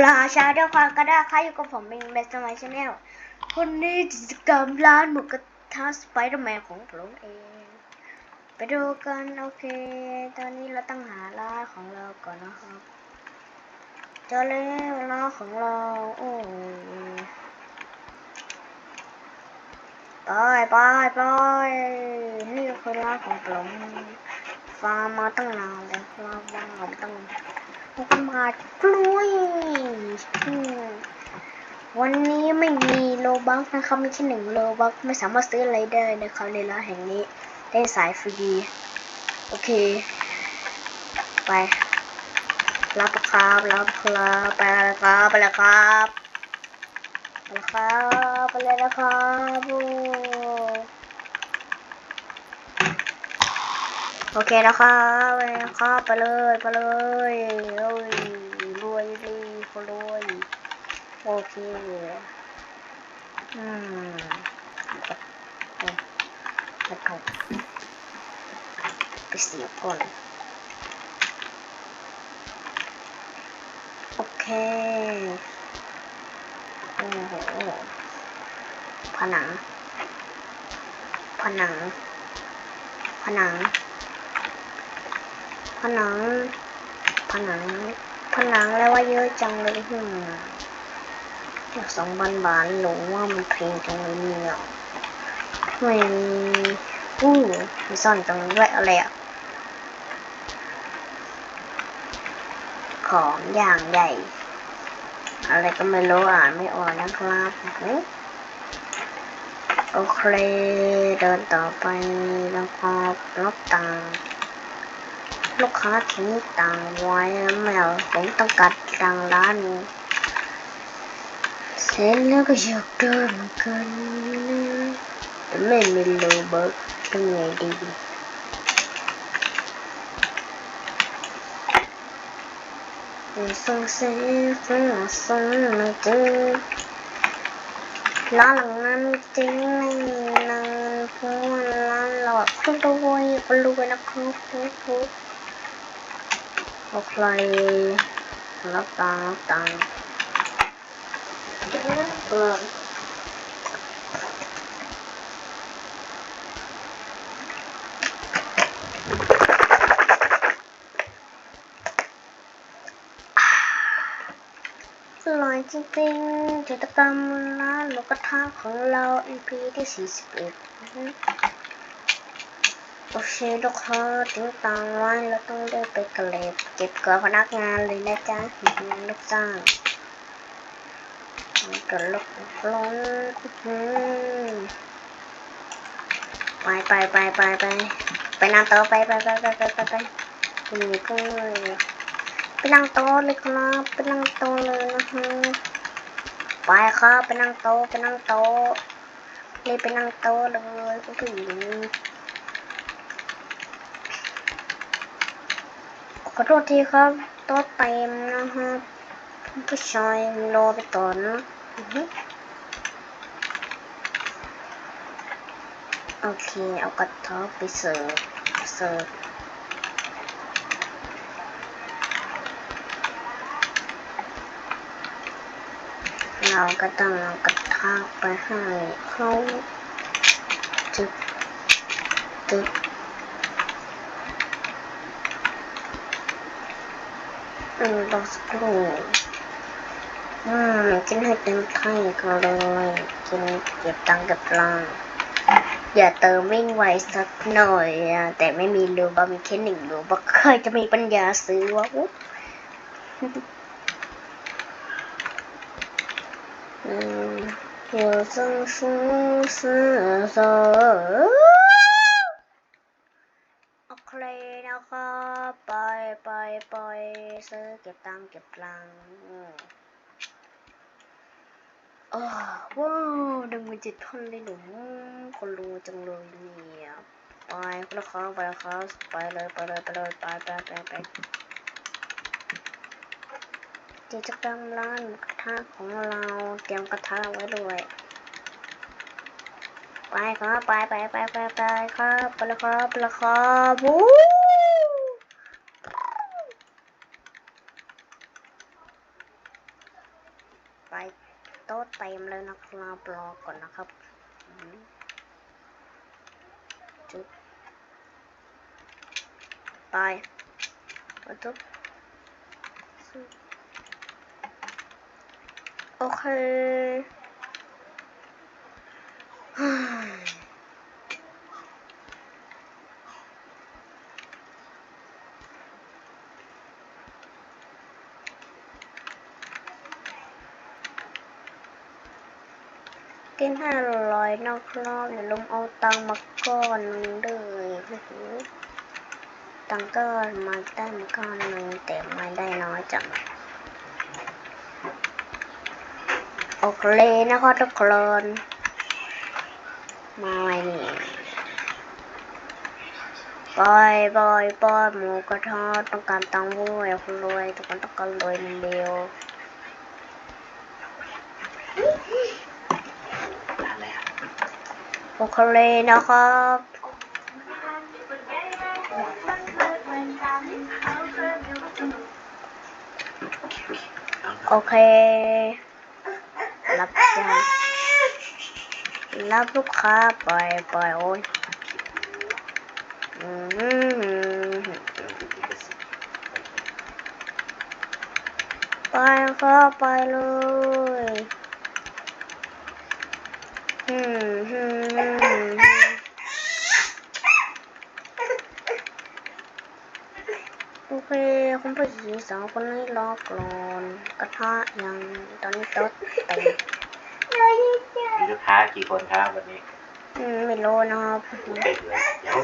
ราชาด้วยความกระด้างค่ะอยู่กับผมเองเบสมัยชาแนลวันนี้กิจกรรมร้านหมูกระทะสไปเดอร์แมนของผมเอง ไปดูกันโอเค ตอนนี้เราต้องหาร้านของเราก่อนนะครับเจอแล้วร้านของเรา โอ้ยไปไปไปนี่คือร้านของผมฟาร์มมาตั้งนานแล้วเราวางเราตั้ง มากล้วยวันนี้ไม่มีโลบัคนะครับมีแค่หนึ่งโลบัคไม่สามารถซื้ออะไรได้นะครับในร้านแห่งนี้ได้สายฟรีโอเค ไปรับครับรับครับไปแล้วครับไปแล้วครับไปแล้วครับไปเลยนะครับ โอเคนะครับไปครับไปเลยไปเลยโอ้ยรวยดีคนรวยโอเคอืมแล้วก็ไปเสียบก่อนโอเคโอ้โหผนังผนังผนัง ผนัง ผนัง ผนังแล้วว่าเยอะจังเลยหืมอยากสองบันบาทหนูว่ามันเพลงจังเลยเนี่ยทำไมอู้มีซ่อนตรงนี้ด้วยอะไรอะ ของอย่างใหญ่ อะไรก็ไม่รู้อ่านไม่ออกนะครับโอเค เดินต่อไปแล้วก็ลบตัง ค์ลูกค้าทิ้งตังค์ไว้แมวผมต้องกัดตังค์ร้านนี้เสร็จแล้วก็อยากเดินเหมือนกันแต่ไม่มีโล เบิร์กทำไงดีส่งเสียงส่งส่งมาเจอร้านหลังนั้นจริงไม่มีนางเพราะว่าร้านหลอดครรับตังรับตังเอออร่อยจริงๆกิจกรรมร้านหมูกระทะของเรา EP ที่ 41 โอเคลูกค้าทิ้งตังค์ไว้เราต้องได้ไปกระเลบเก็บกับพนักงานเลยนะจ๊ะลูกจ้างกระลกล้นอื้อไปไปไปไปไปไปนั่งโต๊ะไปไปไปไปไปไปไปนี่ก็เลยไปนั่งโต๊ะเลยครับไปนั่งโต๊ะเลยนะฮะไปครับไปนั่งโต๊ะไปนั่งโต๊ะเลยไปนั่งโต๊ะเลยคุณผู้หญิง อโทษทีครับต๊ะเต็มนะฮะผู้ชายรอไปก่อนนะโอเค เอากระทะไปเสิร์ฟเสิร์ฟเราก็ต้องเอากระทะไปให้เขาจึ๊บจึ๊บ อืมรอสักครู่อืมกินให้เต็มที่กันเลยกินเก็บตังค์เกับตังค์อย่าเติมวิ่งไวสักหน่อยอะแต่ไม่มีรูบามีแค่หนึ่งรูบาเคยจะมีปัญญาซื้อวะอุ๊ยอืม我总是失 ซื้อเก็บตังเก็บตังค์อืมโอ้ว้าวหนึ่งหมื่นจ็ดพันเลยหนูคนรู้จังเลยเนี่ยไปแล้วครับไปล้วครับไปเลยไปเลยไปเลยไปไปไปไปกิจกรรมร้านกระทะของเราเตรียมกระทะไว้ด้วยไปครับไปไปไปไปไปครับไปล้วครับไปล้วครับวู้ โต๊ะเต็มเลยนะครับรอก่อนนะครับจุ๊บไปกดจุ๊บโอเค กินห้าร้อยนะครับอย่าลืมเอาตังค์มาก้อนหนึงด้วยโอ้โหตังค์ก็มาได้มาก้อนหนึงแต่ไม่ได้น้อยจังโอเคนะครับทุกคนมาไว้นี่บอยบอยบอยหมูกระทะต้องการตังค์ด้วยคุณรวยทุกคนต้องการรวยเร็ว อะไรอะ โอเคนะครับโอเค รับจ้ารับลูกค้าไปไปโอ้ยอืมไปครับไปเลยอืมอืมอืม โอเคคุณผู้หญิงสองคนนี้รอก่อนกระทะยังตอนนี้โต๊ะเต็มมีลูกค้ากี่คนครับวันนี้อืมไม่รู้นะครับเต็มเลยเดี๋ยว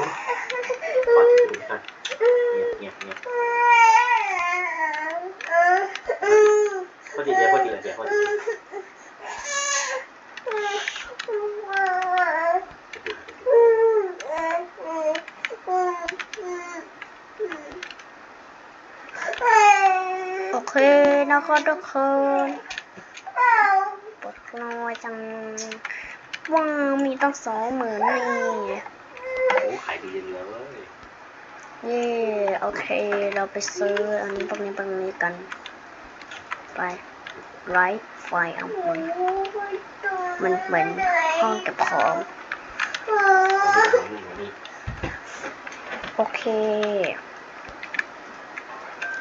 ขอดูก่อนเงียบเงียบเงียบพอดีเดี๋ยพอดีเดี๋ยพอดี โอเคนะครับทุกคนปวดคลอจังว่ามีตั้งสองหมื่นนี่โอ้ขายดีเลยเว้ยเย่โอเค เราไปซื้ออันนี้พวกนี้พวกนี้กัน ไปไร้ไฟอัมพล มันเหมือนห้องเก็บของวันนี้วันนี้โอเค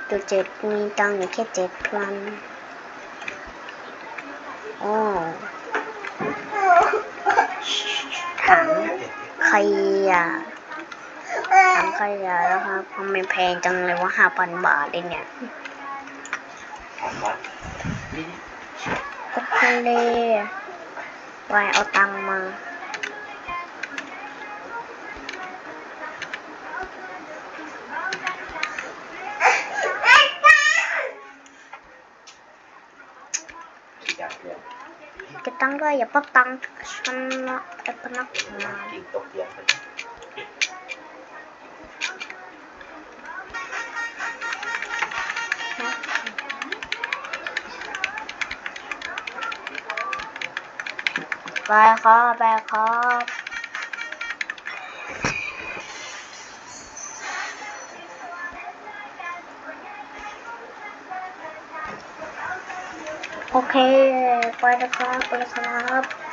ดูเจ็ดมีตังค์อยู่แค่เจ็ดพันโอ้ถังขยะถังขยะแล้วครับทำไมแพงจังเลยว่าห้าพันบาทเลยเนี่ยถามว่านี่โอเค เลยไวายเอาตัง ไปครับไปครับโอเค ไปนะครับ ไปนะครับ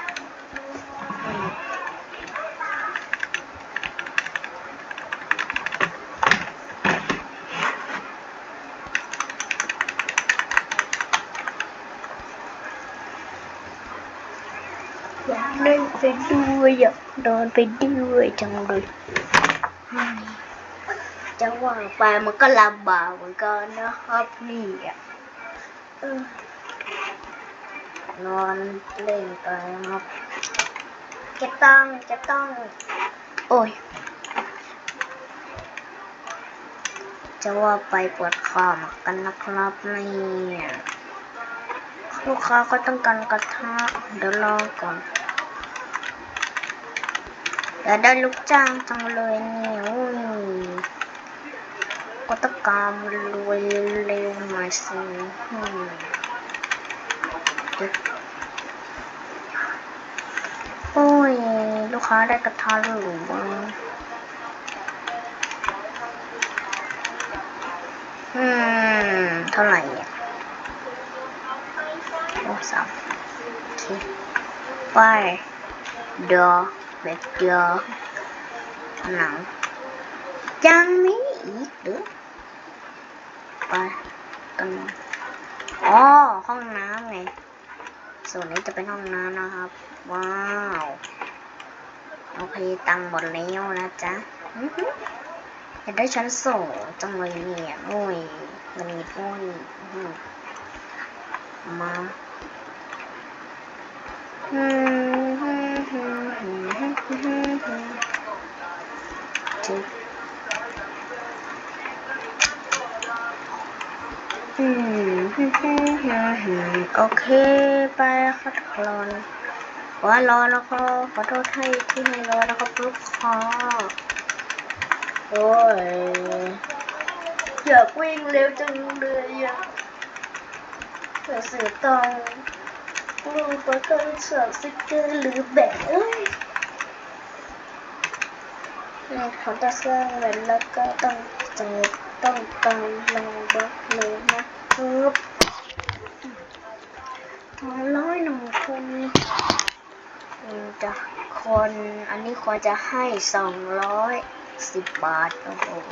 อยากเล่นไปด้วยอยากนอนไปด้วยจังเลยเฮ้ยจะว่าไปมันก็ลำบากเหมือนกันนะครับนี่อะเออนอนเล่นไปครับเก็บตังค์เก็บตังค์โอ้ย จะว่าไปปวดคอเหมือนกันนะครับเนี่ยลูกค้าก็ต้องการกระทะเดี๋ยวรอก่อน อยากได้ลูกจ้างจังเลยเนี่ยก็ต้องการรวยเร็วหน่อยสิโอ้ย ลูกค้าได้กระทะหรือวะอืม เท่าไหร่อะโอ้สามไปเดอเบ็ดเดียว หนังยังมีอีกหรือไปกันอ๋อห้องน้ำไง ส่วนนี้จะเป็นห้องน้ำนะครับ ว้าว โอเค ตังหมดแล้วนะจ๊ะอื้อหืออยากได้ชั้นสองจังเลยเนี่ยโอ้ยเงินโอ้ยอื้อหือมา อืม โอเค ไปค่ะทุกคนว่ารอแล้วก็ขอโทษให้ที่ให้รอแล้วก็ลูกค้าโอ้ยอยากวิ่งเร็วจังเลยอะเสียตังค์ลูกก็ต้องเสือกสติ๊กเกอร์หรือแบกเอ้ยเขาจะสร้างเงินแล้วก็ต้องเจอ ต้องการลองบักเลยนะครับร้อยหนึ่งคนอืมจะคนอันนี้ควรจะให้สองร้อยสิบบาท โอ้โห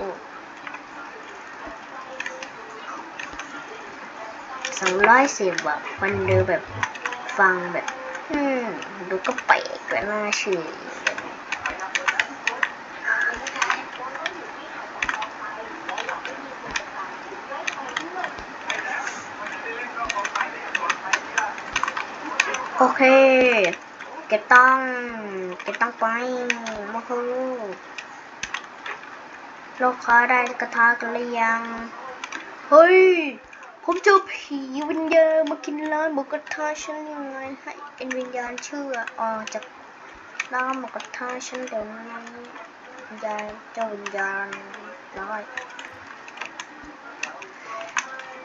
สองร้อยสิบอะมันดูแบบฟังแบบ อืม ดูก็เป๊ะก็น่าเชื่อ อเค เก็บตังเก็บตังไปมาคือลูกค้าได้กระทะกันหรือยัง เฮ้ย ผมเจอผีวิญญาณมากินร้านหมูกระทะฉันยังไงให้เป็นวิญญาณเชื่อออกจากร้านหมูกระทะฉันเดี๋ยวนี้วิญญาณเจ้าวิญญาณร้าย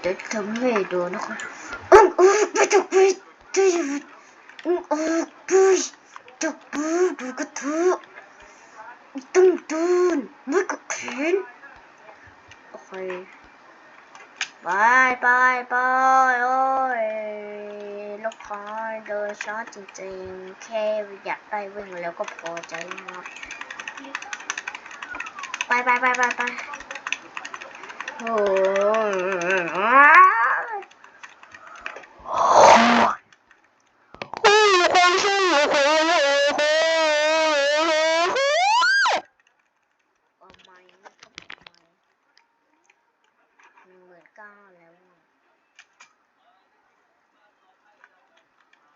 เดี๋ยวทำให้ดูนะครับอื้ออื้อไปถู กไปถูกอืมโอ้ปุ้ยจับปูดูกระเทอะตึ้งตูนไม่ก็แขนโอเคบายบายบายโอ้ยลูกค้าเดินช้าจริงๆแค่อยากได้วิ่งแล้วก็พอใจนะครับไปไปไปไปไปโอ้ย เก้าแล้วอะ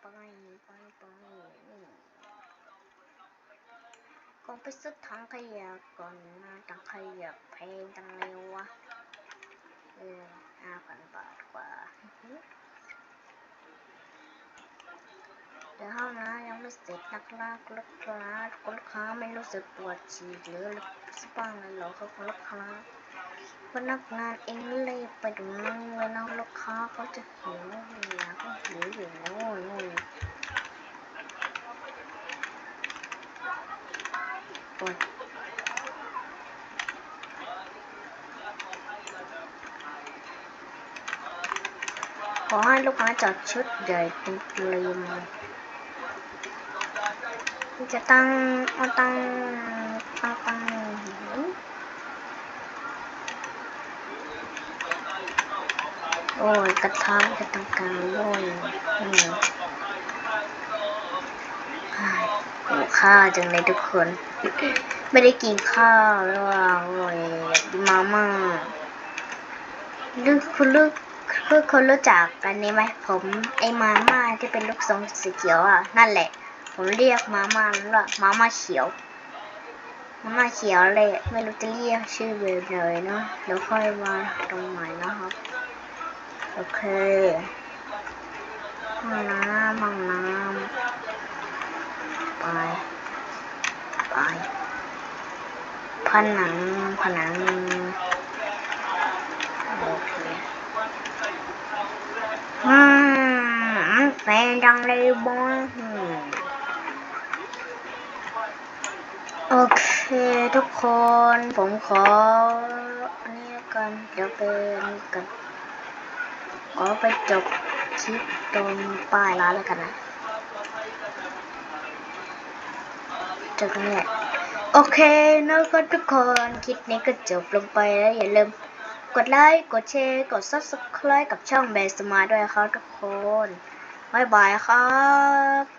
ไปไปไปอืมก็ไปซื้อถังขยะก่อนนะถังขยะแพงจังเลยวะเออห้าพันบาทกว่าเดี๋ยวห้องนะยังไม่เสร็จนักล่าคุณลูกค้าคุณลูกค้าไม่รู้สึกปวดฉี่หรือสปางเลยเหรอครับคุณลูกค้า พนักงานเองเลยไปดูนั่งเลยนะลูกค้าเขาจะหิวอยากเขาหิวอยู่โน่นนู่นโอ้ยขอให้ลูกค้าจัดชุดใหญ่เต็มเตรียมจะตั้งเอาตั้งตั้งตั้ง โอ้ยกระทำจะตังกลางโอ้ยอืมอ้ายหิวข้าวจังเลยทุกคน ไม่ได้กินข้าวแล้วอะโอ้ยอยมาม่าลูกคุณลูกคือคนรู้จักกันนี้ไหมผมไอ้มาม่าที่เป็นลูกทรงสีเขียวอะนั่นแหละ ผมเรียกมาม่านั่นว่ามาม่าเขียวมาม่าเขียวเลยไม่รู้จะเรียกชื่อเบลเลยเนาะเดี๋ยวค่อยมาตรงใหม่นะครับ โอเคห้องน้ำห้องน้ำไปไปผนังผนังโอเคอืมแฟนจังเลยบอยโอเคทุกคนผมขออันนี้กันเดี๋ยวเป็นกัน ขอไปจบคลิปตรงป้ายร้านแล้วกันนะจบตรงนี้ละโอเคนะครับทุกคนคลิปนี้ก็จบลงไปแล้วอย่าลืมกดไลค์กดแชร์กด subscribe กับช่องเบสมาด้วยครับทุกคนบายบายครับ